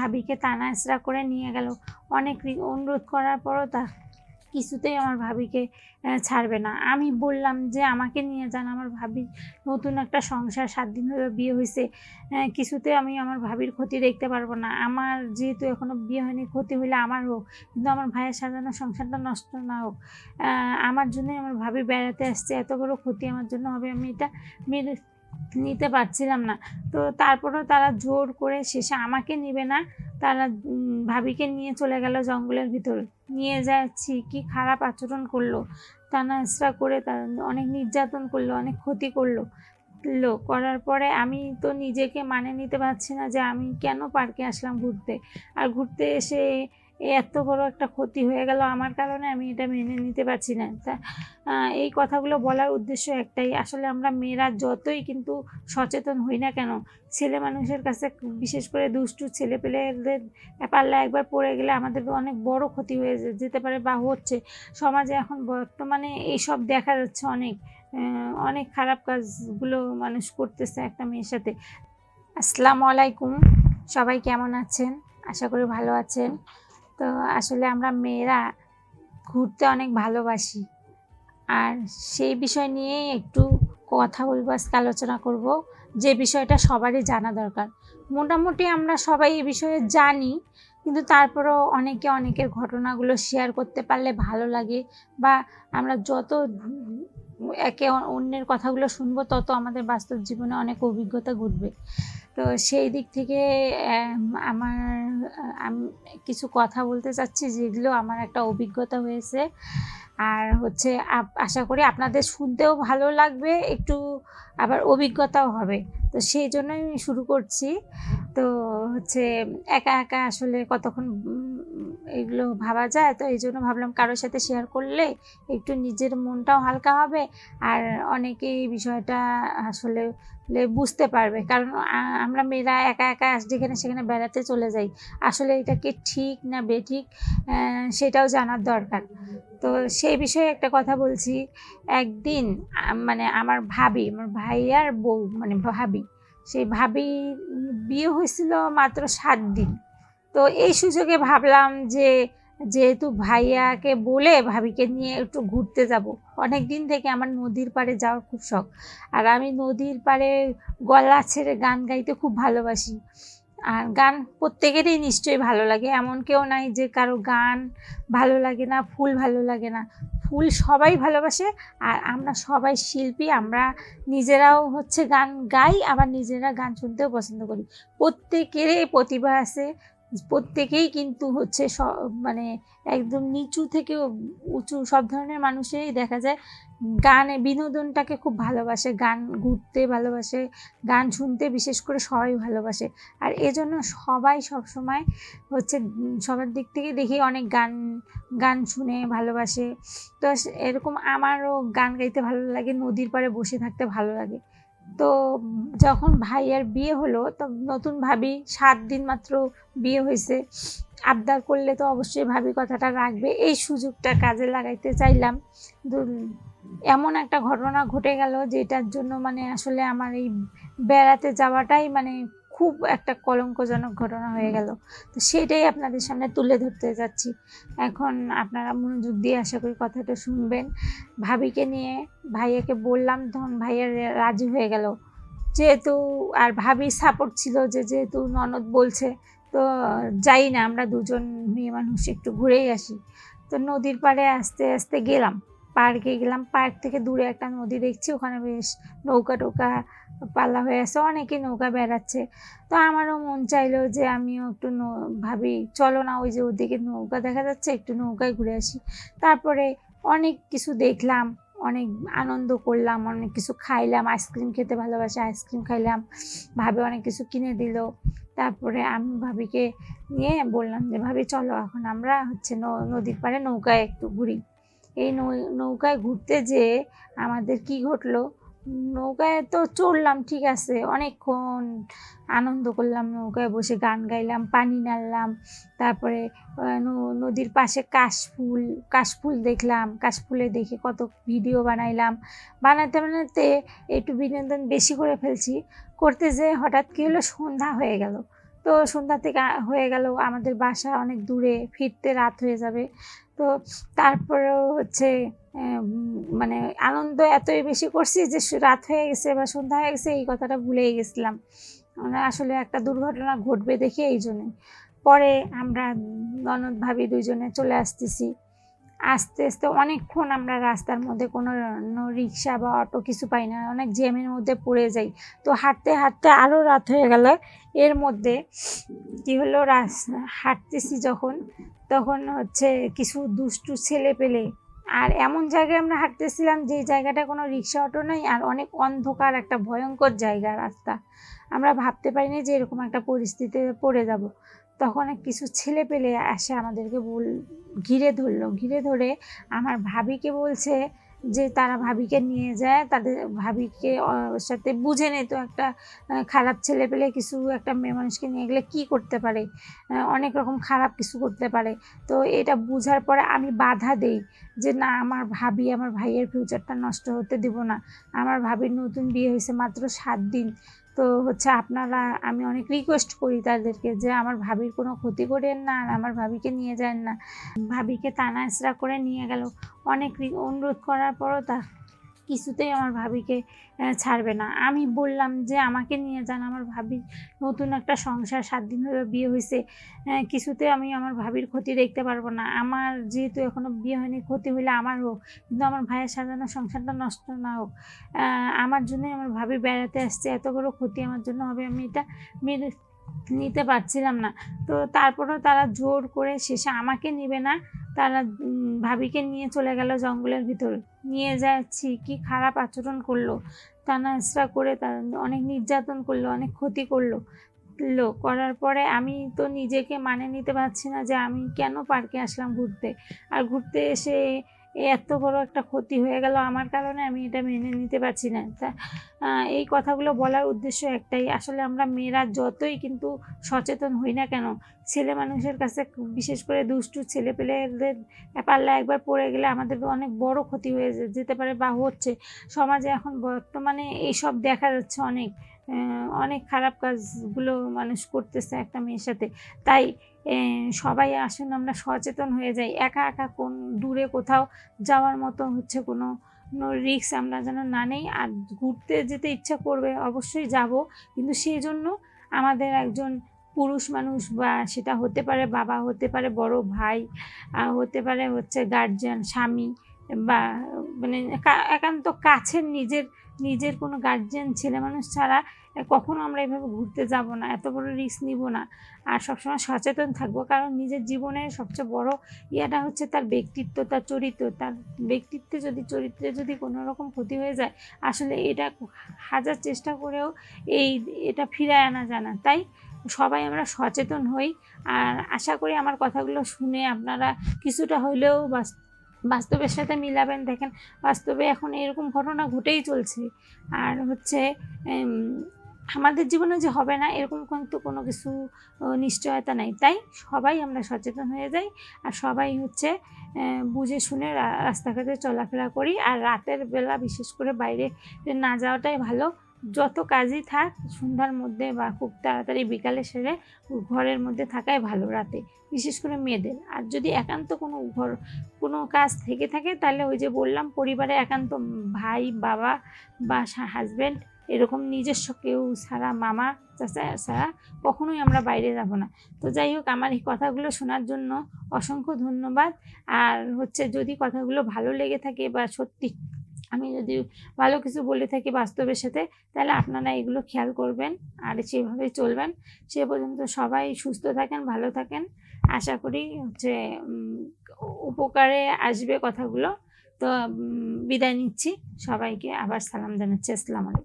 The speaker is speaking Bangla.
ভাবিকে হেঁচড়া করে নিয়ে গেল। অনেক অনুরোধ করার পরও তা কিছুতেই আমার ভাবিকে ছাড়বে না। আমি বললাম যে, আমাকে নিয়ে যান। আমার ভাবির নতুন একটা সংসার, সাত দিন হলো বিয়ে হয়েছে কিছুতে আমি আমার ভাবির ক্ষতি দেখতে পারব না। আমার যেহেতু এখনও বিয়ে হয়নি, ক্ষতি হইলে আমার হোক। কিন্তু আমার ভাইয়ের সাজানো সংসারটা নষ্ট না হোক। আমার জন্যই আমার ভাবি বেড়াতে আসছে। এত বড় ক্ষতি আমার জন্য হবে। আমি এটা মেনে নিতে পারছিলাম না। তো তারপরেও তারা জোর করে শেষে আমাকে নিবে না। তারা ভাবিকে নিয়ে চলে গেল জঙ্গলের ভিতর। নিয়ে যাচ্ছি কি খারাপ আচরণ করল। টানা হেঁচড়া করে তার অনেক নির্যাতন করল, অনেক ক্ষতি করল। লো, করার পরে আমি তো নিজেকে মানে নিতে পারছি না যে আমি কেন পার্কে আসলাম ঘুরতে। আর ঘুরতে এসে এত বড় একটা ক্ষতি হয়ে গেল আমার কারণে, আমি এটা মেনে নিতে পারছি না। তা এই কথাগুলো বলার উদ্দেশ্য একটাই, আসলে আমরা মেয়েরা যতই কিন্তু সচেতন হই না কেন, ছেলে মানুষের কাছে বিশেষ করে দুষ্টু ছেলে পেলেদের পাল্লা একবার পড়ে গেলে আমাদের অনেক বড় ক্ষতি হয়ে যেতে পারে বা হচ্ছে। সমাজে এখন বর্তমানে এইসব দেখা যাচ্ছে অনেক অনেক খারাপ কাজগুলো মানুষ করতেছে একটা মেয়ের সাথে। আসসালামু আলাইকুম, সবাই কেমন আছেন? আশা করি ভালো আছেন। তো আসলে আমরা মেয়েরা ঘুরতে অনেক ভালোবাসি। আর সেই বিষয় নিয়েই একটু কথা বলব, আজকে আলোচনা করব। যে বিষয়টা সবারই জানা দরকার। মোটামুটি আমরা সবাই এই বিষয়ে জানি, কিন্তু তারপরেও অনেকে অনেকের ঘটনাগুলো শেয়ার করতে পারলে ভালো লাগে বা আমরা যত একে অন্যের কথাগুলো শুনব, তত আমাদের বাস্তব জীবনে অনেক অভিজ্ঞতা ঘটবে। তো সেই দিক থেকে আমার, আমি, কিছু কথা বলতে চাচ্ছি যেগুলো আমার একটা অভিজ্ঞতা হয়েছে। আর হচ্ছে আশা করি আপনাদের শুনতেও ভালো লাগবে, একটু আবার অভিজ্ঞতাও হবে। তো সেই জন্যই আমি শুরু করছি। তো হচ্ছে, একা একা আসলে কতক্ষণ এগুলো ভাবা যায়। তো এই জন্য ভাবলাম কারোর সাথে শেয়ার করলে একটু নিজের মনটাও হালকা হবে আর অনেকে এই বিষয়টা আসলে বুঝতে পারবে। কারণ আমরা মেয়েরা একা একা যেখানে সেখানে বেড়াতে চলে যাই। আসলে এটা কি ঠিক না বেঠিক? সেটাও জানার দরকার। তো সেই বিষয়ে একটা কথা বলছি। একদিন মানে আমার ভাবি, আমার ভাইয়ার বউ মানে ভাবি, সেই ভাবি বিয়ে হয়েছিল মাত্র সাত দিন। তো এই সুযোগে ভাবলাম যে, যেহেতু ভাইয়াকে বলে ভাবিকে নিয়ে একটু ঘুরতে যাব, অনেক দিন থেকে আমার নদীর পাড়ে যাওয়ার খুব শখ। আর আমি নদীর পাড়ে গলা ছেড়ে গান গাইতে খুব ভালোবাসি। আর গান প্রত্যেকেরই নিশ্চয়ই ভালো লাগে, এমন কেউ নাই যে কারও গান ভালো লাগে না, ফুল ভালো লাগে না। ফুল সবাই ভালোবাসে, আর আমরা সবাই শিল্পী, আমরা নিজেরাও হচ্ছে গান গাই, আবার নিজেরা গান শুনতেও পছন্দ করি। প্রত্যেকেরই প্রতিভা আছে প্রত্যেকেই কিন্তু হচ্ছে মানে একদম নিচু থেকে উঁচু সব ধরনের মানুষেরই দেখা যায়। গানে, বিনোদনটাকে খুব ভালোবাসে, গান ঘুরতে ভালোবাসে, গান শুনতে বিশেষ করে সবাই ভালোবাসে। আর এজন্য সবাই সব সময় হচ্ছে সবার দিক থেকে দেখি অনেক গান গান শুনে ভালোবাসে। তো এরকম আমারও গান গাইতে ভালো লাগে, নদীর পাড়ে বসে থাকতে ভালো লাগে। তো যখন ভাইয়ার বিয়ে হলো, তো নতুন ভাবি সাত দিন মাত্র বিয়ে হয়েছে। আবদার করলে তো অবশ্যই ভাবি কথাটা রাখবে। এই সুযোগটা কাজে লাগাইতে চাইলাম। এমন একটা ঘটনা ঘটে গেল যেটার জন্য মানে আসলে আমার এই বেড়াতে যাওয়াটাই মানে খুব একটা কলঙ্কজনক ঘটনা হয়ে গেল। তো সেটাই আপনাদের সামনে তুলে ধরতে যাচ্ছি। এখন আপনারা মনোযোগ দিয়ে আশা করি কথাটা শুনবেন। ভাবিকে নিয়ে ভাইয়াকে বললাম তখন ভাইয়া রাজি হয়ে গেল। যেহেতু আর ভাবির সাপোর্ট ছিল যে, যেহেতু ননদ বলছে, তো যাই না, আমরা দুজন মেয়ে মানুষ একটু ঘুরেই আসি। তো নদীর পাড়ে আস্তে আস্তে গেলাম। পার্কে গেলাম পার্ক থেকে দূরে একটা নদী দেখছি, ওখানে বেশ নৌকা টোকা পাল্লা হয়ে আছে অনেকে নৌকা বেড়াচ্ছে। তো আমারও মন চাইলো যে আমিও একটু ভাবি চলো না ওই যে ওদিকে নৌকা দেখা যাচ্ছে, একটু নৌকায় ঘুরে আসি। তারপরে অনেক কিছু দেখলাম, অনেক আনন্দ করলাম, অনেক কিছু খাইলাম, আইসক্রিম খেতে ভালোবাসি, আইসক্রিম খাইলাম, ভাবে অনেক কিছু কিনে দিল। তারপরে আমি ভাবিকে নিয়ে বললাম যে, ভাবি চলো, এখন আমরা হচ্ছে নদীর পাড়ে নৌকায় একটু ঘুরি। এই নৌকায় ঘুরতে যেয়ে আমাদের কি ঘটলো? নৌকায় তো চড়লাম, ঠিক আছে। অনেকক্ষণ আনন্দ করলাম, নৌকায় বসে গান গাইলাম, পানি নাড়লাম, তারপরে নদীর পাশে কাশফুল কাশফুল দেখলাম, কাশফুলে দেখে কত ভিডিও বানাইলাম। বানাতে বানাতে একটু বিনোদন বেশি করে ফেলছি। করতে যেয়ে হঠাৎ কী হলো? সন্ধ্যা হয়ে গেল। তো সন্ধ্যা থেকে হয়ে গেল। আমাদের বাসা অনেক দূরে, ফিরতে রাত হয়ে যাবে। তো তারপরেও হচ্ছে মানে আনন্দ এতই বেশি করছি যে রাত হয়ে গেছে বা সন্ধ্যা হয়ে গেছে, এই কথাটা ভুলেই গেছিলাম। মানে আসলে একটা দুর্ঘটনা ঘটবে দেখে এই জন্যে। পরে আমরা ননদ ভাবি দুইজনে চলে আসতেছি। আস্তে আস্তে অনেকক্ষণ আমরা রাস্তার মধ্যে কোনো রিক্সা বা অটো কিছু পাই না, অনেক জ্যামের মধ্যে পড়ে যাই। তো হাঁটতে হাঁটতে আরও রাত হয়ে গেল। এর মধ্যে কি হলো, রাস, হাঁটতেছি যখন, তখন হচ্ছে কিছু দুষ্টু ছেলে পেলে। আর এমন জায়গায় আমরা হাঁটতেছিলাম যে জায়গাটা কোনো রিক্সা, অটো নেই, আর অনেক অন্ধকার, একটা ভয়ঙ্কর জায়গা রাস্তা। আমরা ভাবতে পারিনি যে এরকম একটা পরিস্থিতিতে পড়ে যাব। তখন কিছু ছেলে পেলে আসে আমাদেরকে বল, ঘিরে ধরলো। ঘিরে ধরে আমার ভাবিকে বলছে যে, তারা ভাবিকে নিয়ে যায়। তাদের ভাবিকে সাথে বুঝে তো একটা খারাপ ছেলে পেলে কিছু একটা মেয়ে মানুষকে নিয়ে গেলে কী করতে পারে? অনেক রকম খারাপ কিছু করতে পারে। তো এটা বুঝার পরে আমি বাধা দেই যে, না, আমার ভাবি আমার ভাইয়ের ফিউচারটা নষ্ট হতে দিব না। আমার ভাবির নতুন বিয়ে হয়েছে মাত্র সাত দিন। তো হচ্ছে আপনারা, আমি অনেক রিকোয়েস্ট করি তাদেরকে যে আমার ভাবির কোনো ক্ষতি করেন না আর আমার ভাবিকে নিয়ে যান না। ভাবিকে তানাসরা করে নিয়ে গেল। অনেক অনুরোধ করার পরও তা কিছুতেই আমার ভাবিকে ছাড়বে না। আমি বললাম যে, আমাকে নিয়ে যান, আমার ভাবির নতুন একটা সংসার, সাত দিন ধরে বিয়ে হয়েছে কিছুতে আমি আমার ভাবির ক্ষতি দেখতে পারব না। আমার যেহেতু এখনও বিয়ে হয়নি, ক্ষতি হইলে আমার হোক কিন্তু আমার ভাইয়ের সাজানো সংসারটা নষ্ট না হোক। আমার জন্যই আমার ভাবি বেড়াতে আসছে, এত বড় ক্ষতি আমার জন্য হবে। আমি এটা মেনে নিতে পারছিলাম না। তো তারপরেও তারা জোর করে শেষে আমাকে নিবে না। তারা ভাবিকে নিয়ে চলে গেল জঙ্গলের ভিতর। নিয়ে যাচ্ছি কি খারাপ আচরণ করল। টানা হেঁচড়া করে তার অনেক নির্যাতন করল, অনেক ক্ষতি করল। লো, করার পরে আমি তো নিজেকে মানে নিতে পারছি না যে আমি কেন পার্কে আসলাম ঘুরতে। আর ঘুরতে এসে এত বড় একটা ক্ষতি হয়ে গেল আমার কারণে, আমি এটা মেনে নিতে পারছি না। তা এই কথাগুলো বলার উদ্দেশ্য একটাই, আসলে আমরা মেয়েরা যতই কিন্তু সচেতন হই না কেন, ছেলে মানুষের কাছে বিশেষ করে দুষ্টু ছেলে পেলেদের পাল্লা একবার পড়ে গেলে আমাদের অনেক বড় ক্ষতি হয়ে যেতে পারে বা হচ্ছে। সমাজে এখন বর্তমানে এইসব দেখা যাচ্ছে অনেক অনেক খারাপ কাজগুলো মানুষ করতেছে একটা মেয়ের সাথে। তাই সবাই আসুন, আমরা সচেতন হয়ে যাই। একা একা কোন, দূরে কোথাও যাওয়ার মতো হচ্ছে কোনো রিস্ক আমরা যেন না নেই। আর ঘুরতে যেতে ইচ্ছা করবে, অবশ্যই যাব। কিন্তু সেই জন্য আমাদের একজন পুরুষ মানুষ বা সেটা হতে পারে বাবা, হতে পারে বড় ভাই হতে পারে হচ্ছে গার্জিয়ান স্বামী বা মানে একান্ত কাছের নিজের নিজের কোনো গার্জিয়ান ছেলে মানুষ ছাড়া কখনো আমরা এভাবে ঘুরতে যাব না, এত বড় রিস্ক নিব না। আর সবসময় সচেতন থাকব, কারণ নিজের জীবনের সবচেয়ে বড় ইয়াটা হচ্ছে তার ব্যক্তিত্ব, তার চরিত্র। তার ব্যক্তিত্বে যদি চরিত্রে যদি কোনো রকম ক্ষতি হয়ে যায়, আসলে এটা হাজার চেষ্টা করেও এই এটা ফিরায় আনা যায় না। তাই সবাই আমরা সচেতন হই। আর আশা করি আমার কথাগুলো শুনে আপনারা কিছুটা হইলেও বাস- বাস্তবের সাথে মিলাবেন। দেখেন, বাস্তবে এখন এরকম ঘটনা ঘটেই চলছে। আর হচ্ছে আমাদের জীবনে যে হবে না, এরকম কিন্তু কোনো কিছু নিশ্চয়তা নাই। তাই সবাই আমরা সচেতন হয়ে যাই আর সবাই হচ্ছে বুঝে শুনে রাস্তাঘাটে চলাফেরা করি। আর রাতের বেলা বিশেষ করে বাইরে না যাওয়াটাই ভালো। যত কাজই থাক, সন্ধ্যার মধ্যে বা খুব তাড়াতাড়ি বিকালে সেরে ঘরের মধ্যে থাকাই ভালো রাতে, বিশেষ করে মেয়েদের। আর যদি একান্ত কোনো ঘর, কোনো কাজ থেকে থাকে, তাহলে ওই যে বললাম, পরিবারে একান্ত ভাই, বাবা বা হাজব্যান্ড এরকম নিজস্ব কেউ সারা মামা, চাচা ছাড়া কখনোই আমরা বাইরে যাব না। তো যাই হোক, আমার এই কথাগুলো শোনার জন্য অসংখ্য ধন্যবাদ। আর হচ্ছে যদি কথাগুলো ভালো লেগে থাকে বা সত্যি আমি যদি ভালো কিছু বলে থাকি বাস্তবের সাথে, তাহলে আপনারা এগুলো খেয়াল করবেন আর সেভাবেই চলবেন, সে পর্যন্ত সবাই সুস্থ থাকেন, ভালো থাকেন। আশা করি হচ্ছে উপকারে আসবে কথাগুলো। তো বিদায় নিচ্ছি। সবাইকে আবার সালাম জানাচ্ছি। আসসালামু আলাইকুম।